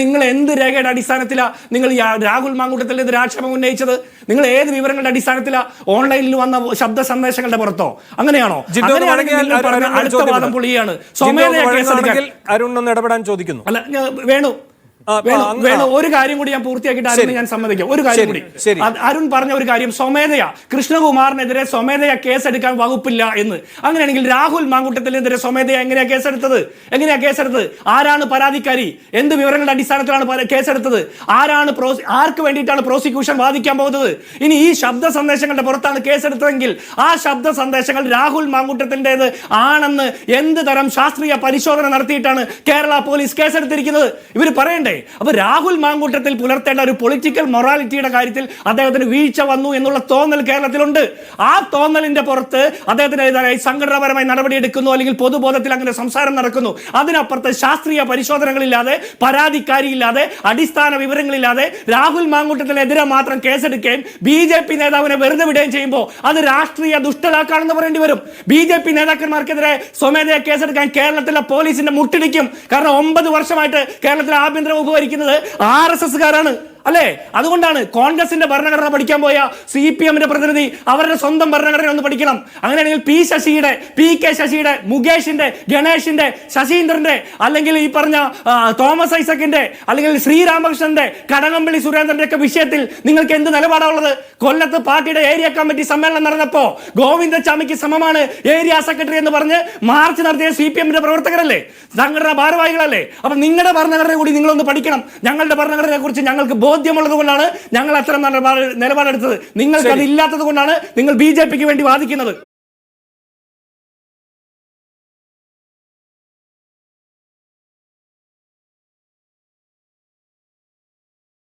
നിങ്ങൾ എന്ത് രേഖയുടെ അടിസ്ഥാനത്തിലാണ് നിങ്ങൾ രാഹുൽ മാങ്കൂട്ടത്തിനെതിരെ ആക്ഷേപം ഉന്നയിച്ചത്? നിങ്ങൾ ഏത് വിവരങ്ങളുടെ അടിസ്ഥാനത്തിലാണ് ഓൺലൈനിൽ വന്ന ശബ്ദ സന്ദേശങ്ങളുടെ പുറത്തോ? അങ്ങനെയാണോ? അടുത്ത വാദം. പൊളിയാണ് സ്വമേധയാ കേസെടുക്കാൻ അരുൺ ഒന്ന് ഇടപെടാൻ ചോദിക്കുന്നു. അല്ല വേണു. വേണു ഒരു കാര്യം കൂടി ഞാൻ പൂർത്തിയാക്കിയിട്ട് ഞാൻ സമ്മതിക്കാം. ഒരു കാര്യം കൂടി. അരുൺ പറഞ്ഞ ഒരു കാര്യം സ്വമേധയാ. കൃഷ്ണകുമാറിനെതിരെ സ്വമേധയാ കേസെടുക്കാൻ വകുപ്പില്ല എന്ന്. അങ്ങനെയാണെങ്കിൽ രാഹുൽ മാങ്കുട്ടത്തിനെതിരെ സ്വമേധയാ എങ്ങനെയാ കേസെടുത്തത്? എങ്ങനെയാ കേസെടുത്തത്? ആരാണ് പരാതിക്കാരി? എന്ത് വിവരങ്ങളുടെ അടിസ്ഥാനത്തിലാണ് കേസ് കേസെടുത്തത്? ആരാണ് ആർക്ക് വേണ്ടിയിട്ടാണ് പ്രോസിക്യൂഷൻ വാദിക്കാൻ പോകുന്നത്? ഇനി ഈ ശബ്ദ സന്ദേശങ്ങളുടെ പുറത്താണ് കേസെടുത്തതെങ്കിൽ ആ ശബ്ദ സന്ദേശങ്ങൾ രാഹുൽ മാങ്കുട്ടത്തിന്റെത് ആണെന്ന് എന്ത് തരം ശാസ്ത്രീയ പരിശോധന നടത്തിയിട്ടാണ് കേരള പോലീസ് കേസെടുത്തിരിക്കുന്നത്? ഇവർ പറയണ്ടേ? അപ്പൊ രാഹുൽ മാങ്കൂട്ടത്തിൽ പുലർത്തേണ്ട ഒരു പൊളിറ്റിക്കൽ മൊറാലിറ്റിയുടെ കാര്യത്തിൽ അദ്ദേഹത്തിന് വീഴ്ച വന്നു എന്നുള്ള തോന്നൽ കേരളത്തിലുണ്ട്. ആ തോന്നലിന്റെ പുറത്ത് അദ്ദേഹത്തിനെതിരായി സംഘടനാപരമായി നടപടിയെടുക്കുന്നു അല്ലെങ്കിൽ പൊതുബോധത്തിൽ അങ്ങനെ സംസാരം നടക്കുന്നു. അതിനപ്പുറത്ത് ശാസ്ത്രീയ പരിശോധനകളില്ലാതെ പരാതിക്കാരിയില്ലാതെ അടിസ്ഥാന വിവരങ്ങളില്ലാതെ രാഹുൽ മാങ്കൂട്ടത്തിനെതിരെ മാത്രം കേസെടുക്കുകയും ബി ജെ പി നേതാവിനെ വെറുതെ വിടുകയും ചെയ്യുമ്പോൾ അത് രാഷ്ട്രീയ ദുഷ്ടലാക്കാണെന്ന് പറയേണ്ടി വരും. ബി ജെ പി നേതാക്കന്മാർക്കെതിരെ സ്വമേധയാ കേസെടുക്കാൻ കേരളത്തിലെ പോലീസിന്റെ മുട്ടിടിക്കും. കാരണം ഒമ്പത് വർഷമായിട്ട് കേരളത്തിലെ ആഭ്യന്തര വകുപ്പ് ഭരിക്കുന്നത് ആർ എസ് എസ്കാരാണ് അല്ലേ? അതുകൊണ്ടാണ് കോൺഗ്രസിന്റെ ഭരണഘടന പഠിക്കാൻ പോയ സി പി എമ്മിന്റെ പ്രതിനിധി അവരുടെ സ്വന്തം ഭരണഘടന ഒന്ന് പഠിക്കണം. അങ്ങനെയാണെങ്കിൽ പി ശശിയുടെ പി കെ ശശിയുടെ മുകേഷിന്റെ ഗണേഷിന്റെ ശശീന്ദ്രന്റെ അല്ലെങ്കിൽ ഈ പറഞ്ഞ തോമസ് ഐസക്കിന്റെ അല്ലെങ്കിൽ ശ്രീരാമകൃഷ്ണന്റെ കടകംപള്ളി സുരേന്ദ്രന്റെ ഒക്കെ വിഷയത്തിൽ നിങ്ങൾക്ക് എന്ത് നിലപാടാണുള്ളത്? കൊല്ലത്ത് പാർട്ടിയുടെ ഏരിയ കമ്മിറ്റി സമ്മേളനം നടന്നപ്പോ ഗോവിന്ദച്ചാമിക്ക് സമമാണ് ഏരിയ സെക്രട്ടറി എന്ന് പറഞ്ഞ് മാർച്ച് നടത്തിയ സി പി എമ്മിന്റെ പ്രവർത്തകരല്ലേ? സംഘടനാ ഭാരവാഹികളല്ലേ? അപ്പൊ നിങ്ങളുടെ ഭരണഘടനയെ കൂടി നിങ്ങളൊന്ന് പഠിക്കണം. ഞങ്ങളുടെ ഭരണഘടനയെ കുറിച്ച് ഞങ്ങൾക്ക് ബോധ്യമുള്ളത് കൊണ്ടാണ് ഞങ്ങൾ അത്തരം നിലപാട് നിലപാടെടുത്തത്. നിങ്ങൾക്ക് അത് ഇല്ലാത്തത് കൊണ്ടാണ് നിങ്ങൾ ബി ജെ പിക്ക് വേണ്ടി വാദിക്കുന്നത്.